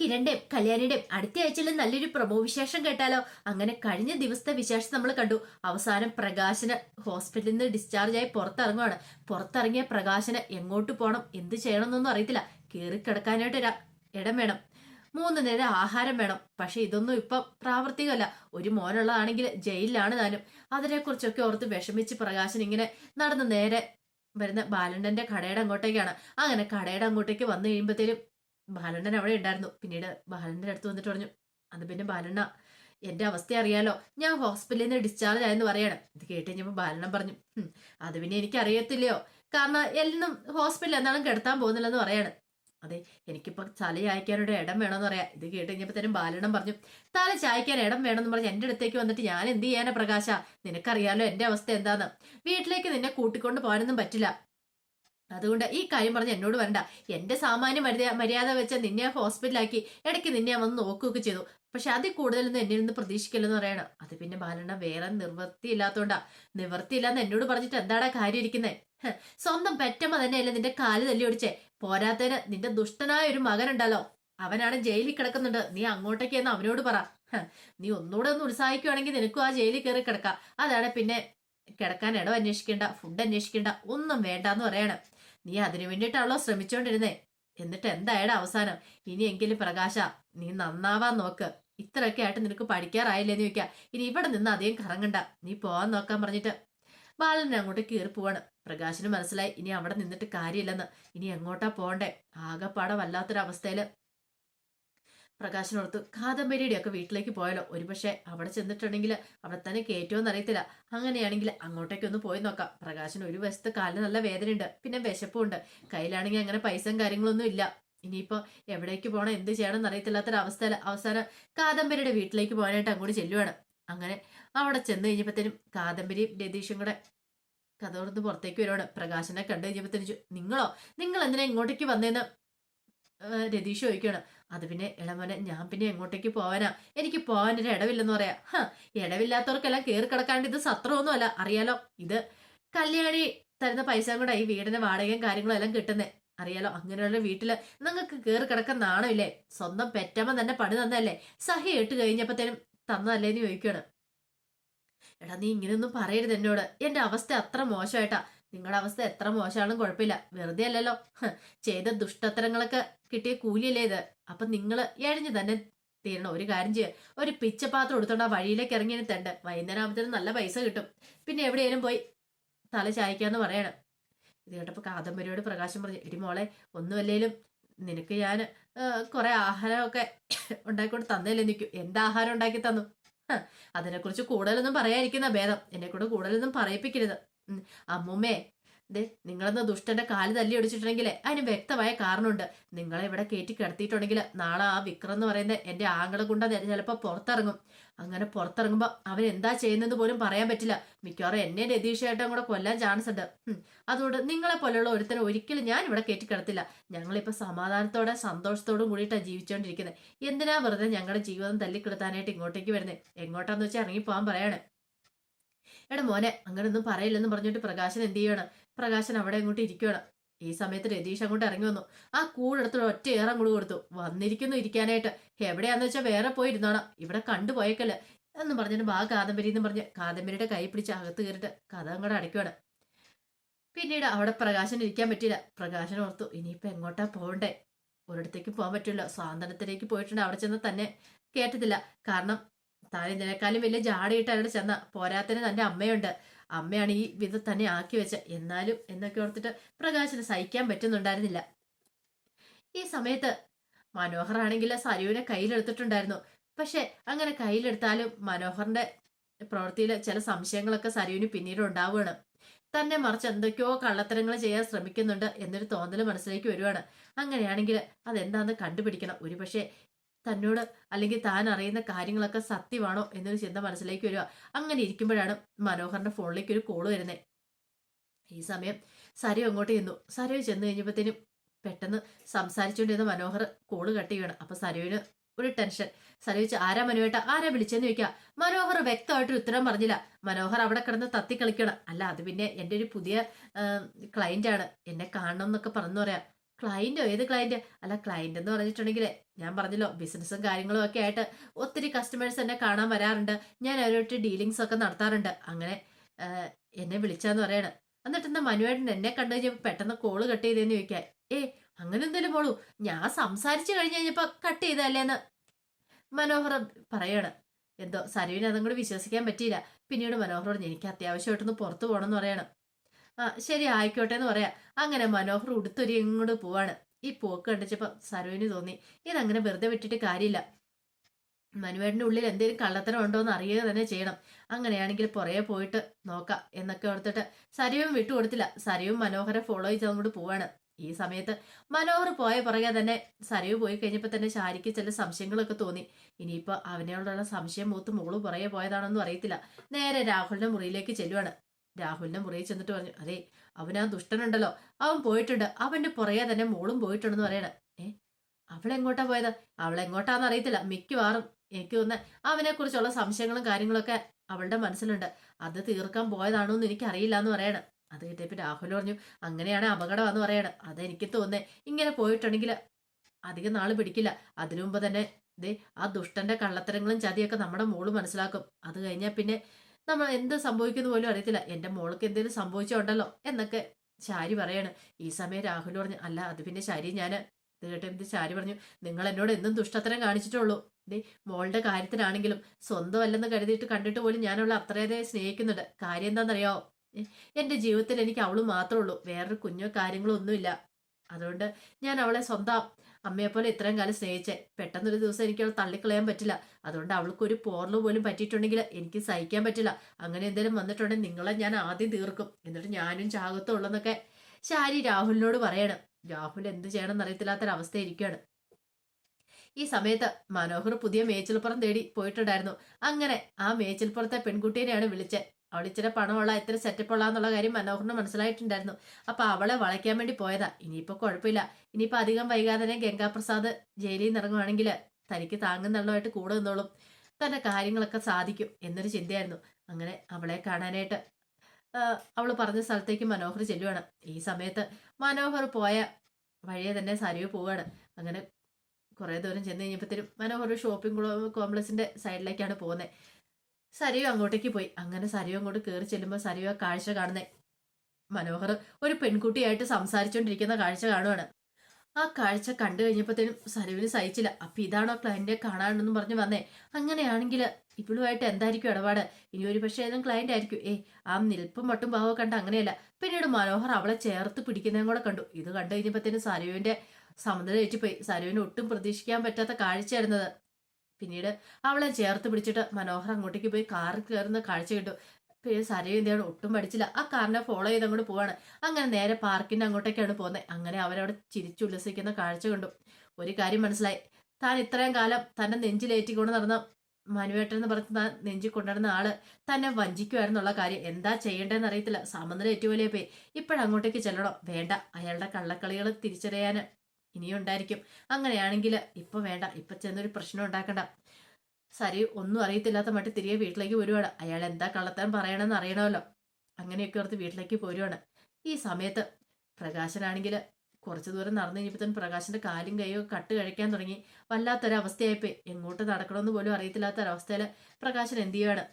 കിരണിന്റെയും കല്യാണിയുടെയും അടുത്ത ആഴ്ചയിൽ നല്ലൊരു പ്രമോ വിശേഷം കേട്ടാലോ? അങ്ങനെ കഴിഞ്ഞ ദിവസത്തെ വിശേഷം നമ്മൾ കണ്ടു. അവസാനം പ്രകാശന് ഹോസ്പിറ്റലിൽ നിന്ന് ഡിസ്ചാർജ് ആയി പുറത്തിറങ്ങുവാണ്. പുറത്തിറങ്ങിയ പ്രകാശന് എങ്ങോട്ട് പോകണം എന്ത് ചെയ്യണം എന്നൊന്നും അറിയത്തില്ല. കയറി കിടക്കാനായിട്ട് ഇടം വേണം. മൂന്ന് നേരം ആഹാരം വേണം. പക്ഷെ ഇതൊന്നും ഇപ്പം പ്രാവർത്തികമല്ല. ഒരു മോനുള്ളതാണെങ്കിൽ ജയിലിലാണ് താനും. അതിനെക്കുറിച്ചൊക്കെ ഓർത്ത് വിഷമിച്ച് പ്രകാശൻ ഇങ്ങനെ നടന്ന് നേരെ വരുന്ന ബാലണ്ടന്റെ കടയുടെ അങ്ങോട്ടേക്കാണ്. അങ്ങനെ കടയുടെ അങ്ങോട്ടേക്ക് വന്നു കഴിയുമ്പോഴത്തേനും ബാലണ്ണൻ അവിടെ ഉണ്ടായിരുന്നു. പിന്നീട് ബാലണ്ണന്റെ അടുത്ത് വന്നിട്ട് പറഞ്ഞു അത് പിന്നെ ബാലണ്ണ എന്റെ അവസ്ഥ അറിയാലോ. ഞാൻ ഹോസ്പിറ്റലിൽ നിന്ന് ഡിസ്ചാർജ് ആയെന്ന് പറയണം. ഇത് കേട്ട് കഴിഞ്ഞപ്പോൾ ബാലണ്ണൻ പറഞ്ഞു "ഹും, അത് പിന്നെ എനിക്ക് അറിയത്തില്ലയോ. കാരണം എല്ലാം ഹോസ്പിറ്റലിൽ എന്നാലും കിടത്താൻ പോകുന്നില്ലെന്ന് പറയാണ്. അതെ എനിക്കിപ്പോൾ തല ചായ്ക്കാനൊരു ഇടം വേണമെന്ന് പറയാം. ഇത് കേട്ട് കഴിഞ്ഞപ്പോൾ തന്നെ ബാലണ്ണം പറഞ്ഞു തല ചായ്ക്കാൻ ഇടം വേണമെന്ന് പറഞ്ഞ് എന്റെ അടുത്തേക്ക് വന്നിട്ട് ഞാൻ എന്ത് ചെയ്യാനാ പ്രകാശ? നിനക്കറിയാലോ എന്റെ അവസ്ഥ എന്താന്ന്. വീട്ടിലേക്ക് നിന്നെ കൂട്ടിക്കൊണ്ട് പോകാനൊന്നും പറ്റില്ല. അതുകൊണ്ട് ഈ കാര്യം പറഞ്ഞ് എന്നോട് വരണ്ട. എന്റെ സാമാന്യ മര്യാദ മര്യാദ വെച്ച് നിന്നെ ഹോസ്പിറ്റലാക്കി. ഇടയ്ക്ക് നിന്നെ വന്ന് നോക്കുകയൊക്കെ ചെയ്തു. പക്ഷെ അതിൽ കൂടുതലൊന്നും എന്നിൽ നിന്ന് പ്രതീക്ഷിക്കില്ലെന്ന് പറയണം. അത് പിന്നെ ബാലണ്ണ വേറെ നിവൃത്തിയില്ലാത്തോണ്ടാ നിവൃത്തിയില്ലാന്ന് എന്നോട് പറഞ്ഞിട്ട് എന്താടാ കാര്യം ഇരിക്കുന്നത് സ്വന്തം പെറ്റമ്മ തന്നെയല്ലേ നിന്റെ കാൽ തല്ലി ഒടിച്ചേ പോരാത്തതിന് നിന്റെ ദുഷ്ടനായ ഒരു മകനുണ്ടല്ലോ. അവനാണ് ജയിലിൽ കിടക്കുന്നുണ്ട്. നീ അങ്ങോട്ടേക്ക് എന്ന് അവനോട് പറ. നീ ഒന്നുകൂടെ ഒന്ന് ഉത്സാഹിക്കുവാണെങ്കിൽ നിനക്കും ആ ജയിലിൽ കയറി കിടക്കാം. അതാണ് പിന്നെ കിടക്കാൻ ഇടം അന്വേഷിക്കേണ്ട ഫുഡ് അന്വേഷിക്കേണ്ട ഒന്നും വേണ്ട എന്ന് പറയണം. നീ അതിനു വേണ്ടിയിട്ടാണല്ലോ ശ്രമിച്ചോണ്ടിരുന്നേ? എന്നിട്ട് എന്തായടാ അവസാനം? ഇനിയെങ്കിലും പ്രകാശ നീ നന്നാവാൻ നോക്ക്. ഇത്രയൊക്കെ ആയിട്ട് നിനക്ക് പഠിക്കാറായില്ലേന്ന് ചോദിക്കാം. ഇനി ഇവിടെ നിന്ന് അധികം കറങ്ങണ്ട. നീ പോവാൻ നോക്കാൻ പറഞ്ഞിട്ട്. ബാലനെ അങ്ങോട്ട് കീറി പോവാണ്. പ്രകാശിന് മനസ്സിലായി ഇനി അവിടെ നിന്നിട്ട് കാര്യമില്ലെന്ന്. ഇനി എങ്ങോട്ടാ പോണ്ടേ ആകെപ്പാടെ വല്ലാത്തൊരവസ്ഥയിൽ. പ്രകാശനോർത്ത് കാദംബരിയുടെ ഒക്കെ വീട്ടിലേക്ക് പോയാലോ ഒരുപക്ഷെ അവിടെ ചെന്നിട്ടുണ്ടെങ്കിൽ അവിടെ തന്നെ കയറ്റുമെന്ന് അറിയത്തില്ല. അങ്ങനെയാണെങ്കിൽ അങ്ങോട്ടേക്കൊന്ന് പോയി നോക്കാം. പ്രകാശിന് ഒരു വശത്ത് കാലിന് നല്ല വേദനയുണ്ട്. പിന്നെ വിശപ്പുണ്ട്. കയ്യിലാണെങ്കിൽ അങ്ങനെ പൈസയും കാര്യങ്ങളൊന്നും ഇല്ല. ഇനിയിപ്പോ എവിടേക്ക് പോകണം എന്ത് ചെയ്യണം എന്നറിയത്തില്ലാത്തൊരവസ്ഥയിൽ അവസാനം കാദംബരിയുടെ വീട്ടിലേക്ക് പോകാനായിട്ട് അങ്ങോട്ട് ചെല്ലുവാണ്. അങ്ങനെ അവിടെ ചെന്ന് കഴിഞ്ഞപ്പോഴത്തേനും കാദംബരിയും രതീഷും കൂടെ കഥ തുറന്ന് പുറത്തേക്ക് വരുവാണ്. പ്രകാശനെ കണ്ടു കഴിഞ്ഞപ്പോഴത്തേനും നിങ്ങളോ? നിങ്ങൾ എന്തിനാ ഇങ്ങോട്ടേക്ക് വന്നേന്ന്? രതീഷ് ചോദിക്കുകയാണ് അത് പിന്നെ ഇളമോനെ ഞാൻ പിന്നെ എങ്ങോട്ടേക്ക് പോവാനാ? എനിക്ക് പോകാനൊരു ഇടവില്ലെന്ന് പറയാം. ഹ ഇടവില്ലാത്തവർക്കെല്ലാം കയറി കിടക്കാണ്ട് ഇത് സത്രമൊന്നുമല്ല അറിയാലോ? ഇത് കല്യാണി തരുന്ന പൈസ കൂടെ ഈ വീടിന്റെ വാടകയും കാര്യങ്ങളും എല്ലാം കിട്ടുന്നേ. അറിയാലോ? അങ്ങനെയുള്ള വീട്ടിൽ നിങ്ങൾക്ക് കയറി കിടക്കാൻ നാണമില്ലേ? സ്വന്തം പെറ്റമ്മ തന്നെ പണി തന്നല്ലേ സഹി ഇട്ട് കഴിഞ്ഞപ്പോഴത്തേനും തന്നതല്ലേന്ന് ചോദിക്കുകയാണ്. എടാ നീ ഇങ്ങനെയൊന്നും പറയരുത് എന്നോട്. എന്റെ അവസ്ഥ അത്ര മോശമായിട്ടാ. നിങ്ങളുടെ അവസ്ഥ എത്ര മോശമാണെന്നും കുഴപ്പമില്ല. വെറുതെ അല്ലല്ലോ. ചെയ്ത ദുഷ്ടത്തരങ്ങളൊക്കെ കിട്ടിയ കൂലിയല്ലേ ഇത്. അപ്പൊ നിങ്ങൾ എഴിഞ്ഞു തന്നെ തീരണം. ഒരു കാര്യം ചെയ്യുക ഒരു പിച്ചപാത്രം എടുത്തോണ്ട് ആ വഴിയിലേക്ക് ഇറങ്ങി തണ്ട് വൈകുന്നേരം ആകുമ്പോഴത്തേനും നല്ല പൈസ കിട്ടും. പിന്നെ എവിടെയെങ്കിലും പോയി തല ചായക്കാന്ന് പറയണം. ഇത് കേട്ടപ്പോൾ കാദംബരിയോട് പ്രകാശം പറഞ്ഞു എടി മോളെ ഒന്നുമല്ലേലും നിനക്ക് ഞാൻ കുറെ ആഹാരമൊക്കെ ഉണ്ടാക്കിക്കൊണ്ട് തന്നേലേ നിൽക്കും എന്താ ആഹാരം ഉണ്ടാക്കി തന്നു? അതിനെക്കുറിച്ച് കൂടുതലൊന്നും പറയാതിരിക്കുന്ന ഭേദം. എന്നെ കൊണ്ട് കൂടുതലൊന്നും പറയിപ്പിക്കരുത്. അമ്മൂമ്മേ ദേ നിങ്ങളെന്ന ദുഷ്ടന്റെ കാൽ തല്ലി ഒടിച്ചിട്ടുണ്ടെങ്കിൽ അതിന് വ്യക്തമായ കാരണമുണ്ട്. നിങ്ങളെ ഇവിടെ കയറ്റി കിടത്തിയിട്ടുണ്ടെങ്കിൽ നാളെ ആ വിക്രം എന്ന് പറയുന്ന എന്റെ ആങ്ങളെ കൊണ്ട് ചിലപ്പോൾ പുറത്തിറങ്ങും. അങ്ങനെ പുറത്തിറങ്ങുമ്പോൾ അവൻ എന്താ ചെയ്യുന്നത് പോലും പറയാൻ പറ്റില്ല. മിക്കവാറും എന്നെ രതീഷായിട്ടും കൂടെ കൊല്ലാൻ ചാൻസ് ഉണ്ട്. അതുകൊണ്ട് നിങ്ങളെ പോലെയുള്ള ഒരുത്തനെ ഒരിക്കലും ഞാൻ ഇവിടെ കയറ്റി കിടത്തില്ല. ഞങ്ങളിപ്പോൾ സമാധാനത്തോടെ സന്തോഷത്തോടും കൂടിയിട്ടാണ് ജീവിച്ചുകൊണ്ടിരിക്കുന്നത് എന്തിനാ വെറുതെ ഞങ്ങളുടെ ജീവിതം തല്ലിക്കിടത്താനായിട്ട് ഇങ്ങോട്ടേക്ക് വരുന്നത് എങ്ങോട്ടാന്ന് വെച്ചാൽ ഇറങ്ങിപ്പോവാൻ പറയാണ്. എടാ മോനെ അങ്ങനൊന്നും പറയില്ലെന്ന് പറഞ്ഞിട്ട് പ്രകാശൻ എന്ത് ചെയ്യണം? പ്രകാശൻ അവിടെ അങ്ങോട്ട് ഇരിക്കുകയാണ് ഈ സമയത്ത് രതീഷ് അങ്ങോട്ട് ഇറങ്ങി വന്നു. ആ കൂടെടുത്ത് ഒറ്റ ഏറെ അങ്ങോട്ട് കൊടുത്തു. വന്നിരിക്കുന്നു ഇരിക്കാനായിട്ട്. എവിടെയാന്ന് വെച്ചാൽ വേറെ പോയി ഇവിടെ കണ്ടുപോയേക്കല്ല എന്ന് പറഞ്ഞിട്ട് ബാ കാദംബരി എന്ന് പറഞ്ഞ് കാദംബരിയുടെ കൈ പിടിച്ച് അകത്ത് കയറിയിട്ട് കഥ അങ്ങോട്ട് അടയ്ക്കുവാണ്. പിന്നീട് അവിടെ പ്രകാശൻ ഇരിക്കാൻ പറ്റില്ല പ്രകാശൻ ഓർത്തു ഇനിയിപ്പോൾ എങ്ങോട്ടാ പോകണ്ടേ? ഒരിടത്തേക്ക് പോകാൻ പറ്റില്ല സ്വാതന്ത്ര്യത്തിലേക്ക് പോയിട്ടുണ്ട്. അവിടെ ചെന്ന് തന്നെ കേട്ടത്തില്ല കാരണം താൻ ഇതിനേക്കാളും വലിയ ജാടയിട്ട് അവിടെ ചെന്ന പോരാത്തിന് തന്റെ അമ്മയുണ്ട്. അമ്മയാണ് ഈ വിധം തന്നെ ആക്കി വെച്ച എന്നാലും എന്നൊക്കെ ഓർത്തിട്ട് പ്രകാശന് സഹിക്കാൻ പറ്റുന്നുണ്ടായിരുന്നില്ല. ഈ സമയത്ത് മനോഹർ ആണെങ്കിൽ സരുവിനെ കയ്യിലെടുത്തിട്ടുണ്ടായിരുന്നു. പക്ഷെ അങ്ങനെ കയ്യിലെടുത്താലും മനോഹറിന്റെ പ്രവൃത്തിയിൽ ചില സംശയങ്ങളൊക്കെ സരുവിന് പിന്നീട് ഉണ്ടാവുകയാണ്. തന്നെ മറിച്ച് എന്തൊക്കെയോ കള്ളത്തരങ്ങൾ ചെയ്യാൻ ശ്രമിക്കുന്നുണ്ട് എന്നൊരു തോന്നൽ മനസ്സിലേക്ക് വരുവാണ്. അങ്ങനെയാണെങ്കിൽ അതെന്താന്ന് കണ്ടുപിടിക്കണം. ഒരുപക്ഷെ തന്നോട് അല്ലെങ്കിൽ താൻ അറിയുന്ന കാര്യങ്ങളൊക്കെ സത്യമാണോ എന്നൊരു ചിന്ത മനസ്സിലേക്ക് വരിക. അങ്ങനെ ഇരിക്കുമ്പോഴാണ് മനോഹറിന്റെ ഫോണിലേക്ക് ഒരു കോൾ വരുന്നത് ഈ സമയം സരയു അങ്ങോട്ട് ചെന്നു. സരയു ചെന്ന് കഴിഞ്ഞപ്പോഴത്തേനും പെട്ടെന്ന് സംസാരിച്ചുകൊണ്ടിരുന്ന മനോഹർ കോൾ കട്ട് ചെയ്യണം അപ്പൊ സരോവിന് ഒരു ടെൻഷൻ സരോവിച്ച് ആരാ മനുവേട്ട? ആരാ വിളിച്ചെന്ന് ചോദിക്കാം? മനോഹർ വ്യക്തമായിട്ടൊരു ഉത്തരം പറഞ്ഞില്ല. മനോഹർ അവിടെ കിടന്ന് തത്തി കളിക്കണം അല്ല അത് പിന്നെ എന്റെ ഒരു പുതിയ ക്ലയന്റ് ആണ്. എന്നെ കാണണം എന്നൊക്കെ പറഞ്ഞു പറയാം. ക്ലയന്റോ ഏത് ക്ലയന്റ് അല്ല ക്ലയന്റ് എന്ന് പറഞ്ഞിട്ടുണ്ടെങ്കിൽ ഞാൻ പറഞ്ഞല്ലോ ബിസിനസ്സും കാര്യങ്ങളും ഒക്കെ ആയിട്ട് ഒത്തിരി കസ്റ്റമേഴ്സ് എന്നെ കാണാൻ വരാറുണ്ട്. ഞാൻ അവരോട്ട് ഡീലിങ്സ് ഒക്കെ നടത്താറുണ്ട്. അങ്ങനെ എന്നെ വിളിച്ചാന്ന് പറയണം. എന്നിട്ട് എന്നാ മനുവേട്ടൻ എന്നെ കണ്ടു കഴിഞ്ഞപ്പോൾ പെട്ടെന്ന് കോൾ കട്ട് ചെയ്തേന്ന് ചോദിക്കാൻ ഏ അങ്ങനെ എന്തെങ്കിലും പോളൂ ഞാൻ സംസാരിച്ചു കഴിഞ്ഞ് കഴിഞ്ഞപ്പോൾ കട്ട് ചെയ്തല്ലേന്ന് മനോഹർ പറയാണ്. എന്തോ സരുവിനെ അതും കൂടി വിശ്വസിക്കാൻ പറ്റിയില്ല. പിന്നീട് മനോഹർ എനിക്ക് അത്യാവശ്യമായിട്ടൊന്ന് പുറത്തു പോകണം എന്ന് പറയണം. ശരി ആയിക്കോട്ടെ എന്ന് പറയാം. അങ്ങനെ മനോഹർ ഉടുത്തൊരു ഇങ്ങോട്ട് പോവാണ്. ഈ പോക്ക് കണ്ടിച്ചപ്പോ സരോവിന് തോന്നി ഇതങ്ങനെ വെറുതെ വിട്ടിട്ട് കാര്യമില്ല. മനുവേടിന്റെ ഉള്ളിൽ എന്തെങ്കിലും കള്ളത്തരം ഉണ്ടോ എന്ന് അറിയുക തന്നെ ചെയ്യണം. അങ്ങനെയാണെങ്കിൽ പുറകെ പോയിട്ട് നോക്കാം എന്നൊക്കെ ഓർത്തിട്ട് സരയും വിട്ടുകൊടുത്തില്ല സരയും മനോഹരെ ഫോളോ ചെയ്ത് അങ്ങോട്ട് പോവാണ്. ഈ സമയത്ത് മനോഹർ പോയ പുറകെ തന്നെ സരയു പോയി കഴിഞ്ഞപ്പോൾ തന്നെ ശാരിക്ക് ചില സംശയങ്ങളൊക്കെ തോന്നി. ഇനിയിപ്പോ അവനോടുള്ള സംശയം മൂത്ത് മോൾ പുറകെ പോയതാണെന്നും അറിയത്തില്ല. നേരെ രാഹുലിന്റെ മുറിയിലേക്ക് ചെല്ലുവാണ്. രാഹുലിന്റെ മുറിയിൽ ചെന്നിട്ട് പറഞ്ഞു അതെ അവനാ ദുഷ്ടനുണ്ടല്ലോ. അവൻ പോയിട്ടുണ്ട്. അവന്റെ പുറകെ തന്നെ മോളും പോയിട്ടുണ്ടെന്ന് പറയണ. ഏ അവളെങ്ങോട്ടാ പോയത്? അവളെങ്ങോട്ടാന്ന് അറിയത്തില്ല. മിക്കവാറും എനിക്ക് തോന്നുന്ന അവനെ കുറിച്ചുള്ള സംശയങ്ങളും കാര്യങ്ങളൊക്കെ അവളുടെ മനസ്സിലുണ്ട്. അത് തീർക്കാൻ പോയതാണോ എന്ന് എനിക്കറിയില്ല എന്ന് പറയണം. അത് കിട്ടിയപ്പോ രാഹുൽ പറഞ്ഞു അങ്ങനെയാണ് അപകടം എന്ന് പറയണം അതെനിക്ക് തോന്നേ ഇങ്ങനെ പോയിട്ടുണ്ടെങ്കിൽ അധികം നാൾ പിടിക്കില്ല. അതിനു മുമ്പ് തന്നെ ദേ ആ ദുഷ്ടന്റെ കള്ളത്തരങ്ങളും ചതിയൊക്കെ നമ്മുടെ മോൾ മനസ്സിലാക്കും. അത് കഴിഞ്ഞാൽ പിന്നെ നമ്മൾ എന്ത് സംഭവിക്കുന്നു പോലും അറിയത്തില്ല. എന്റെ മോൾക്ക് എന്തെങ്കിലും സംഭവിച്ചോണ്ടല്ലോ എന്നൊക്കെ ശാരി പറയാണ്. ഈ സമയം രാഹുൽ പറഞ്ഞു അല്ല അത് പിന്നെ ശാരി ഞാൻ ഇത് എന്ത് ശാരി പറഞ്ഞു നിങ്ങൾ എന്നോട് എന്നും ദുഷ്ടത്തരം കാണിച്ചിട്ടുള്ളൂ. ദേ മോളുടെ കാര്യത്തിനാണെങ്കിലും സ്വന്തമല്ലെന്ന് കരുതിയിട്ട് കണ്ടിട്ട് പോലും ഞാൻ അവളെ അത്രയേറെ സ്നേഹിക്കുന്നുണ്ട്. കാര്യം എന്താണെന്നറിയോ? എന്റെ ജീവിതത്തിൽ എനിക്ക് അവൾ മാത്രമേ ഉള്ളൂ. വേറൊരു കുഞ്ഞോ കാര്യങ്ങളോ ഒന്നുമില്ല. അതുകൊണ്ട് ഞാൻ അവളെ സ്വന്തം അമ്മയെ പോലെ ഇത്രയും കാലം സ്നേഹിച്ചേ. പെട്ടെന്നൊരു ദിവസം എനിക്ക് അവൾ തള്ളിക്കളയാൻ പറ്റില്ല. അതുകൊണ്ട് അവൾക്ക് ഒരു പോർൽ പോലും പറ്റിയിട്ടുണ്ടെങ്കിൽ എനിക്ക് സഹിക്കാൻ പറ്റില്ല. അങ്ങനെ എന്തെങ്കിലും വന്നിട്ടുണ്ടെങ്കിൽ നിങ്ങളെ ഞാൻ ആദ്യം തീർക്കും. എന്നിട്ട് ഞാനും ചാകത്തുള്ളെന്നൊക്കെ ശാരി രാഹുലിനോട് പറയണം. രാഹുൽ എന്ത് ചെയ്യണമെന്ന് അറിയത്തില്ലാത്തൊരവസ്ഥ ഇരിക്കുകയാണ്. ഈ സമയത്ത് മനോഹർ പുതിയ മേച്ചിൽപ്പുറം തേടി പോയിട്ടുണ്ടായിരുന്നു. അങ്ങനെ ആ മേച്ചിൽപ്പുറത്തെ പെൺകുട്ടീനെയാണ് വിളിച്ചത്. അവൾ ഇച്ചിരി പണമുള്ള ഇത്ര സെറ്റപ്പ് ഉള്ള എന്നുള്ള കാര്യം മനോഹറിന് മനസ്സിലായിട്ടുണ്ടായിരുന്നു. അപ്പൊ അവളെ വളയ്ക്കാൻ വേണ്ടി പോയതാ. ഇനിയിപ്പോ കുഴപ്പമില്ല. ഇനിയിപ്പോ അധികം വൈകാതെ തന്നെ ഗംഗാപ്രസാദ് ജയിലിൽ നിന്ന് ഇറങ്ങുവാണെങ്കിൽ തനിക്ക് താങ്ങുന്നുള്ളതായിട്ട് കൂടെ നിന്നോളും. തന്റെ കാര്യങ്ങളൊക്കെ സാധിക്കും എന്നൊരു ചിന്തയായിരുന്നു. അങ്ങനെ അവളെ കാണാനായിട്ട് അവൾ പറഞ്ഞ സ്ഥലത്തേക്ക് മനോഹർ ചെല്ലുവാണ്. ഈ സമയത്ത് മനോഹർ പോയ വഴിയെ തന്നെ സരിവ് പോവാണ് അങ്ങനെ കുറേ ദൂരം ചെന്ന് കഴിഞ്ഞപ്പോഴത്തേനും മനോഹർ ഷോപ്പിംഗ് കോംപ്ലക്സിന്റെ സൈഡിലേക്കാണ് പോകുന്നത് സരിവ് അങ്ങോട്ടേക്ക് പോയി. അങ്ങനെ സരിയോ അങ്ങോട്ട് കയറി ചെല്ലുമ്പോൾ സരിയോ കാഴ്ച കാണുന്നേ. മനോഹർ ഒരു പെൺകുട്ടിയായിട്ട് സംസാരിച്ചുകൊണ്ടിരിക്കുന്ന കാഴ്ച കാണുവാണ്. ആ കാഴ്ച കണ്ടു കഴിഞ്ഞപ്പോഴത്തേനും സരുവിന് സഹിച്ചില്ല. അപ്പൊ ഇതാണോ ക്ലയന്റിനെ കാണാനുണ്ടെന്ന് പറഞ്ഞു വന്നേ? അങ്ങനെയാണെങ്കിൽ ഇവളുമായിട്ട് എന്തായിരിക്കും ഇടപാട്? ഇനി ഒരു പക്ഷേ ഏതും ക്ലയന്റ് ആയിരിക്കും. ഏ ആ നിൽപ്പും മട്ടും ഭാവം കണ്ട അങ്ങനെയല്ല. പിന്നീട് മനോഹർ അവളെ ചേർത്ത് പിടിക്കുന്നതും കൂടെ കണ്ടു. ഇത് കണ്ടു കഴിഞ്ഞപ്പോഴത്തേനും സരുവിന്റെ സമുദ്രം ഏറ്റുപോയി സരുവിന് ഒട്ടും പ്രതീക്ഷിക്കാൻ പറ്റാത്ത കാഴ്ചയായിരുന്നത്. പിന്നീട് അവളെ ചേർത്ത് പിടിച്ചിട്ട് മനോഹർ അങ്ങോട്ടേക്ക് പോയി കാറിൽ കയറുന്ന കാഴ്ച കിട്ടു പിന്നെ സരയും എന്താണ് ഒട്ടും പഠിച്ചില്ല. ആ കാറിനെ ഫോളോ ചെയ്ത് അങ്ങോട്ട് പോവാണ്. അങ്ങനെ നേരെ പാർക്കിന്റെ അങ്ങോട്ടേക്കാണ് പോകുന്നത് അങ്ങനെ അവരവിടെ ചിരിച്ചുല്ലസിക്കുന്ന കാഴ്ച കണ്ടു. ഒരു കാര്യം മനസ്സിലായി. താൻ ഇത്രയും കാലം തന്നെ നെഞ്ചിലേറ്റിക്കൊണ്ട് നടന്ന മനുവേട്ടൻ എന്ന് പറഞ്ഞ താൻ നെഞ്ചിൽ കൊണ്ടുവരുന്ന ആൾ തന്നെ വഞ്ചിക്കുമായിരുന്നുള്ള കാര്യം. എന്താ ചെയ്യേണ്ടതെന്ന് അറിയത്തില്ല. സമനില ഏറ്റുപോലെ പോയി. ഇപ്പോഴങ്ങോട്ടേക്ക് ചെല്ലണോ. വേണ്ട. അയാളുടെ കള്ളക്കളികൾ തിരിച്ചറിയാൻ ഇനിയും ഉണ്ടായിരിക്കും അങ്ങനെയാണെങ്കിൽ ഇപ്പൊ വേണ്ട. ഇപ്പൊ ചെന്നൊരു പ്രശ്നം ഉണ്ടാക്കണ്ട. സരി ഒന്നും അറിയത്തില്ലാത്ത മട്ടി തിരികെ വീട്ടിലേക്ക് വരുവാണ്. അയാൾ എന്താ കള്ളത്താൻ പറയണമെന്ന് അറിയണമല്ലോ. അങ്ങനെയൊക്കെ ഓർത്ത് വീട്ടിലേക്ക് പോരുവാണ്. ഈ സമയത്ത് പ്രകാശനാണെങ്കിൽ കുറച്ച് ദൂരം നടന്നു കഴിഞ്ഞപ്പോഴത്തേനും പ്രകാശിന്റെ കാലും കൈയോ കട്ട് കഴിക്കാൻ തുടങ്ങി. വല്ലാത്തൊരവസ്ഥയായിപ്പോയി. എങ്ങോട്ട് നടക്കണമെന്ന് പോലും അറിയത്തില്ലാത്ത ഒരവസ്ഥയിൽ പ്രകാശൻ എന്ത് ചെയ്യുവാണ്?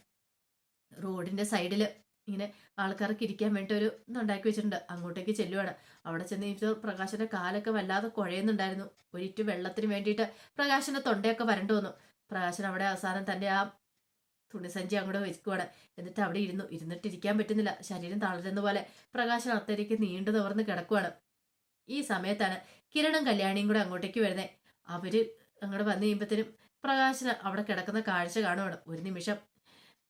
റോഡിന്റെ സൈഡിൽ ഇങ്ങനെ ആൾക്കാർക്ക് ഇരിക്കാൻ വേണ്ടി ഒരു ഇതുണ്ടാക്കി വെച്ചിട്ടുണ്ട്. അങ്ങോട്ടേക്ക് ചെല്ലുവാണ്. അവിടെ ചെന്ന് കഴിഞ്ഞപ്പോൾ പ്രകാശന്റെ കാലൊക്കെ വല്ലാതെ കുഴയുന്നുണ്ടായിരുന്നു. ഒരിറ്റു വെള്ളത്തിന് വേണ്ടിയിട്ട് പ്രകാശന്റെ തൊണ്ടയൊക്കെ വരണ്ടു വന്നു. പ്രകാശൻ അവിടെ അവസാനം തന്റെ ആ തുണിസഞ്ചി അങ്ങോട്ട് വെക്കുവാണ്. എന്നിട്ട് അവിടെ ഇരുന്നു. ഇരുന്നിട്ട് ഇരിക്കാൻ പറ്റുന്നില്ല. ശരീരം തളരുന്ന പോലെ പ്രകാശൻ അത്തേക്ക് നീണ്ടു നിവർന്ന് കിടക്കുവാണ്. ഈ സമയത്താണ് കിരണും കല്യാണിയും കൂടെ അങ്ങോട്ടേക്ക് വരുന്നത് അവർ അങ്ങോട്ട് വന്നു കഴിയുമ്പത്തേനും പ്രകാശന് അവിടെ കിടക്കുന്ന കാഴ്ച കാണുവാണ്. ഒരു നിമിഷം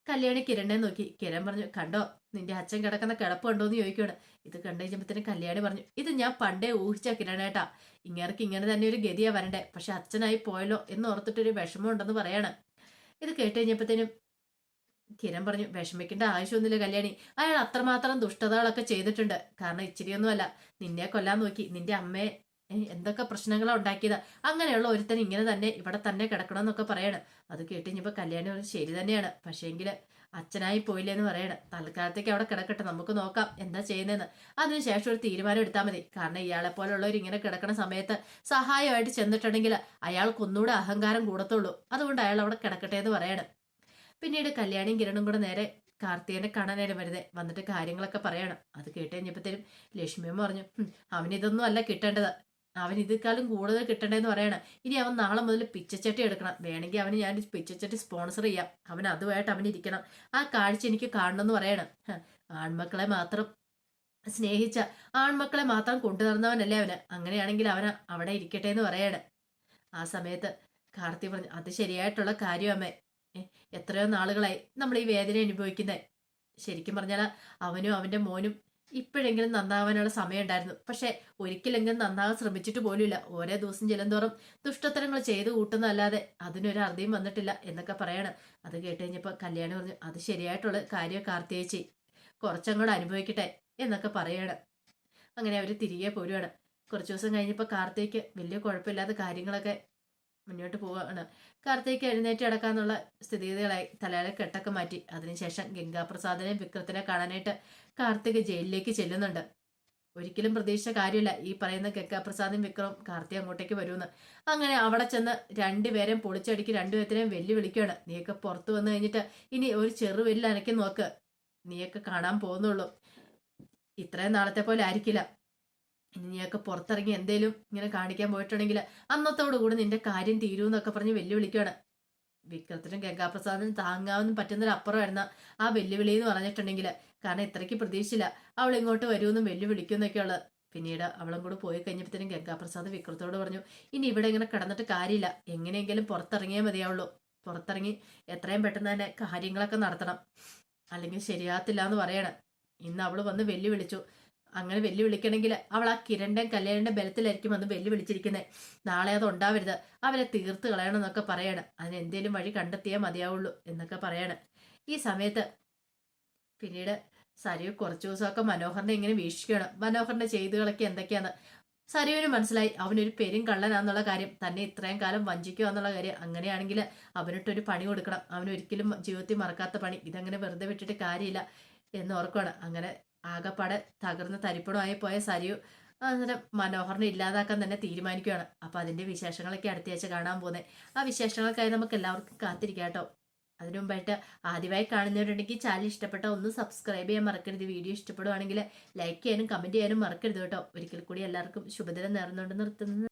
കല്യാണി കിരണിനെ നോക്കി. കിരൺ പറഞ്ഞു കണ്ടോ നിന്റെ അച്ഛൻ കിടക്കുന്ന കിടപ്പ് കണ്ടോ എന്ന് ഇത് കണ്ടു കഴിഞ്ഞപ്പോഴത്തേനും കല്യാണി പറഞ്ഞു ഇത് ഞാൻ പണ്ടേ ഊഹിച്ച കിരണേട്ടാ. ഇങ്ങേർക്ക് ഇങ്ങനെ തന്നെ ഒരു ഗതിയാ വരണ്ടേ. പക്ഷെ അച്ഛനായി പോയല്ലോ എന്ന് ഓർത്തിട്ടൊരു വിഷമം ഉണ്ടെന്ന് പറയാണ്. ഇത് കേട്ട് കഴിഞ്ഞപ്പോഴത്തേനും കിരൺ പറഞ്ഞു വിഷമിക്കേണ്ട ആവശ്യമൊന്നുമില്ല കല്യാണി. അയാൾ അത്രമാത്രം ദുഷ്ടതകളൊക്കെ ചെയ്തിട്ടുണ്ട്. കാരണം ഇച്ചിരിയൊന്നുമല്ല. നിന്നെ കൊല്ലാൻ നോക്കി. നിന്റെ അമ്മയെ എന്തൊക്കെ പ്രശ്നങ്ങളാണ് ഉണ്ടാക്കിയത്? അങ്ങനെയുള്ള ഒരുത്തൻ ഇങ്ങനെ തന്നെ ഇവിടെ തന്നെ കിടക്കണമെന്നൊക്കെ പറയണം. അത് കേട്ട് ഇനിയിപ്പോൾ കല്യാണം ശരി തന്നെയാണ്. പക്ഷേങ്കിൽ അച്ഛനായി പോയില്ലെന്ന് പറയണം. തൽക്കാലത്തേക്ക് അവിടെ കിടക്കട്ടെ നമുക്ക് നോക്കാം എന്താ ചെയ്യുന്നതെന്ന് അതിനുശേഷം ഒരു തീരുമാനം എടുത്താൽ മതി. കാരണം ഇയാളെ പോലുള്ളവർ ഇങ്ങനെ കിടക്കുന്ന സമയത്ത് സഹായമായിട്ട് ചെന്നിട്ടുണ്ടെങ്കിൽ അയാൾക്ക് ഒന്നുകൂടെ അഹങ്കാരം കൂടത്തുള്ളൂ. അതുകൊണ്ട് അയാൾ അവിടെ കിടക്കട്ടെ എന്ന് പറയണം. പിന്നീട് കല്യാണിയും കിരണും കൂടെ നേരെ കാർത്തികനെ കാണാനായിട്ട് വരുന്നത് വന്നിട്ട് കാര്യങ്ങളൊക്കെ പറയണം. അത് കേട്ട് കഴിഞ്ഞപ്പോഴത്തേനും ലക്ഷ്മിയും പറഞ്ഞു "ഹും, അവനിതൊന്നും അല്ല കിട്ടേണ്ടത്. അവൻ ഇതിക്കാളും കൂടുതൽ കിട്ടണ്ടേന്ന് പറയണം. ഇനി അവൻ നാളെ മുതൽ പിച്ചച്ചട്ടി എടുക്കണം. വേണമെങ്കിൽ അവന് ഞാൻ പിച്ചച്ചട്ടി സ്പോൺസർ ചെയ്യാം. അവൻ അതുമായിട്ട് അവൻ ഇരിക്കണം. ആ കാഴ്ച എനിക്ക് കാണണമെന്ന് പറയണം. ഹ, ആൺമക്കളെ മാത്രം സ്നേഹിച്ച ആൺമക്കളെ മാത്രം കൊണ്ടു നടന്നവനല്ലേ അവന്. അങ്ങനെയാണെങ്കിൽ അവന് അവിടെ ഇരിക്കട്ടെ എന്ന് പറയാണ്. ആ സമയത്ത് കാർത്തി പറഞ്ഞു അത് ശരിയായിട്ടുള്ള കാര്യം അമ്മേ. എത്രയോ നാളുകളായി നമ്മൾ ഈ വേദന അനുഭവിക്കുന്നത് ശരിക്കും പറഞ്ഞാൽ അവനും അവന്റെ മോനും ഇപ്പോഴെങ്കിലും നന്നാവാനുള്ള സമയമുണ്ടായിരുന്നു. പക്ഷെ ഒരിക്കലെങ്കിലും നന്നാവാൻ ശ്രമിച്ചിട്ട് പോലുമില്ല. ഓരോ ദിവസം ചെല്ലുന്തോറും ദുഷ്ടത്തരങ്ങൾ ചെയ്തു കൂട്ടുന്നതല്ലാതെ അതിനൊരു അറുതിയും വന്നിട്ടില്ല എന്നൊക്കെ പറയാണ്. അത് കേട്ട് കഴിഞ്ഞപ്പോൾ കല്യാണി പറഞ്ഞു അത് ശരിയായിട്ടുള്ള കാര്യം കാർത്തിയേച്ചി. കുറച്ചങ്ങോട്ട് അനുഭവിക്കട്ടെ എന്നൊക്കെ പറയാണ്. അങ്ങനെ അവർ തിരികെ പോരുവാണ്. കുറച്ച് ദിവസം കഴിഞ്ഞപ്പോൾ കാർത്തിക്ക് വലിയ കുഴപ്പമില്ലാത്ത കാര്യങ്ങളൊക്കെ മുന്നോട്ട് പോവുകയാണ്. കാർത്തിക്ക് എഴുന്നേറ്റ് കിടക്കാന്നുള്ള സ്ഥിതിഗതികളായി തലയാളെ കെട്ടൊക്കെ മാറ്റി. അതിനുശേഷം ഗംഗാപ്രസാദിനെ വിക്രത്തിനെ കാണാനായിട്ട് കാർത്തിക് ജയിലിലേക്ക് ചെല്ലുന്നുണ്ട്. ഒരിക്കലും പ്രതീക്ഷിച്ച കാര്യമില്ല. ഈ പറയുന്ന ഗംഗാപ്രസാദും വിക്രവും കാർത്തിക് അങ്ങോട്ടേക്ക് വരുമെന്ന്. അങ്ങനെ അവിടെ ചെന്ന് രണ്ടുപേരെയും പൊളിച്ചടിക്ക് രണ്ടുപേരത്തിനെയും വെല്ലുവിളിക്കുകയാണ്. നീയൊക്കെ പുറത്തു വന്നു കഴിഞ്ഞിട്ട് ഇനി ഒരു ചെറു വെല്ലനക്കി നോക്ക്. നീയൊക്കെ കാണാൻ പോകുന്നുള്ളൂ. ഇത്രയും നാളത്തെ പോലെ ആയിരിക്കില്ല. നീയൊക്കെ പുറത്തിറങ്ങി എന്തേലും ഇങ്ങനെ കാണിക്കാൻ പോയിട്ടുണ്ടെങ്കിൽ അന്നത്തോടു കൂടി നിന്റെ കാര്യം തീരൂ എന്നൊക്കെ പറഞ്ഞ് വെല്ലുവിളിക്കുകയാണ് വിക്രത്തിനും ഗംഗാപ്രസാദിനും താങ്ങാവുന്ന പറ്റുന്നതിനപ്പുറമായിരുന്ന ആ വെല്ലുവിളി എന്ന് പറഞ്ഞിട്ടുണ്ടെങ്കിൽ കാരണം ഇത്രയ്ക്ക് പ്രതീക്ഷിച്ചില്ല അവൾ ഇങ്ങോട്ട് വരുമെന്നും വെല്ലുവിളിക്കുമെന്നൊക്കെയുള്ളത് പിന്നീട് അവളും കൂടെ പോയി കഴിഞ്ഞപ്പോഴത്തേനും ഗംഗാപ്രസാദ് വിക്രത്തോട് പറഞ്ഞു ഇനി ഇവിടെ ഇങ്ങനെ കിടന്നിട്ട് കാര്യമില്ല. എങ്ങനെയെങ്കിലും പുറത്തിറങ്ങിയേ മതിയാവുള്ളൂ. പുറത്തിറങ്ങി എത്രയും പെട്ടെന്ന് തന്നെ കാര്യങ്ങളൊക്കെ നടത്തണം. അല്ലെങ്കിൽ ശരിയാത്തില്ല എന്ന് പറയണം. ഇന്ന് അവൾ വന്ന് വെല്ലുവിളിച്ചു. അങ്ങനെ വെല്ലുവിളിക്കണമെങ്കിൽ അവൾ ആ കിരണ്ടൻ കല്യാണിന്റെ ബലത്തിലായിരിക്കും അന്ന് വെല്ലുവിളിച്ചിരിക്കുന്നത് നാളെ അത് ഉണ്ടാവരുത്. അവരെ തീർത്ത് കളയണം എന്നൊക്കെ പറയണം. അതിന് എന്തേലും വഴി കണ്ടെത്തിയേ മതിയാവുള്ളൂ എന്നൊക്കെ പറയണം. ഈ സമയത്ത് പിന്നീട് സരയു കുറച്ചു ദിവസമൊക്കെ മനോഹറിനെ ഇങ്ങനെ വീക്ഷിക്കുകയാണ്. മനോഹറിന്റെ ചെയ്തുകളൊക്കെ എന്തൊക്കെയാണ് സരയുവിന് മനസ്സിലായി. അവനൊരു പെരും കള്ളനാന്നുള്ള കാര്യം. തന്നെ ഇത്രയും കാലം വഞ്ചിക്കുക എന്നുള്ള കാര്യം. അങ്ങനെയാണെങ്കിൽ അവനിട്ടൊരു പണി കൊടുക്കണം. അവനൊരിക്കലും ജീവിതത്തിൽ മറക്കാത്ത പണി. ഇതങ്ങനെ വെറുതെ വിട്ടിട്ട് കാര്യമില്ല എന്ന് ഓർക്കുകയാണ് അങ്ങനെ ആകപ്പാടെ തകർന്ന് തരിപ്പണമായി പോയ സരിയു അന്നേരം മനോഹറിനെ ഇല്ലാതാക്കാൻ തന്നെ തീരുമാനിക്കുകയാണ്. അപ്പൊ അതിന്റെ വിശേഷങ്ങളൊക്കെ അടുത്തയാഴ്ച കാണാൻ പോകുന്നത് ആ വിശേഷങ്ങൾക്കായി നമുക്ക് എല്ലാവർക്കും കാത്തിരിക്കാം കേട്ടോ. അതിനു മുമ്പായിട്ട് ആദ്യമായി കാണുന്നവരുണ്ടെങ്കിൽ ചാനൽ ഇഷ്ടപ്പെട്ട ഒന്ന് സബ്സ്ക്രൈബ് ചെയ്യാൻ മറക്കരുത്. വീഡിയോ ഇഷ്ടപ്പെടുവാണെങ്കിൽ ലൈക്ക് ചെയ്യാനും കമന്റ് ചെയ്യാനും മറക്കരുത് കേട്ടോ. ഒരിക്കൽ കൂടി എല്ലാവർക്കും ശുഭദിനം നേർന്നുകൊണ്ട് നിർത്തുന്നത്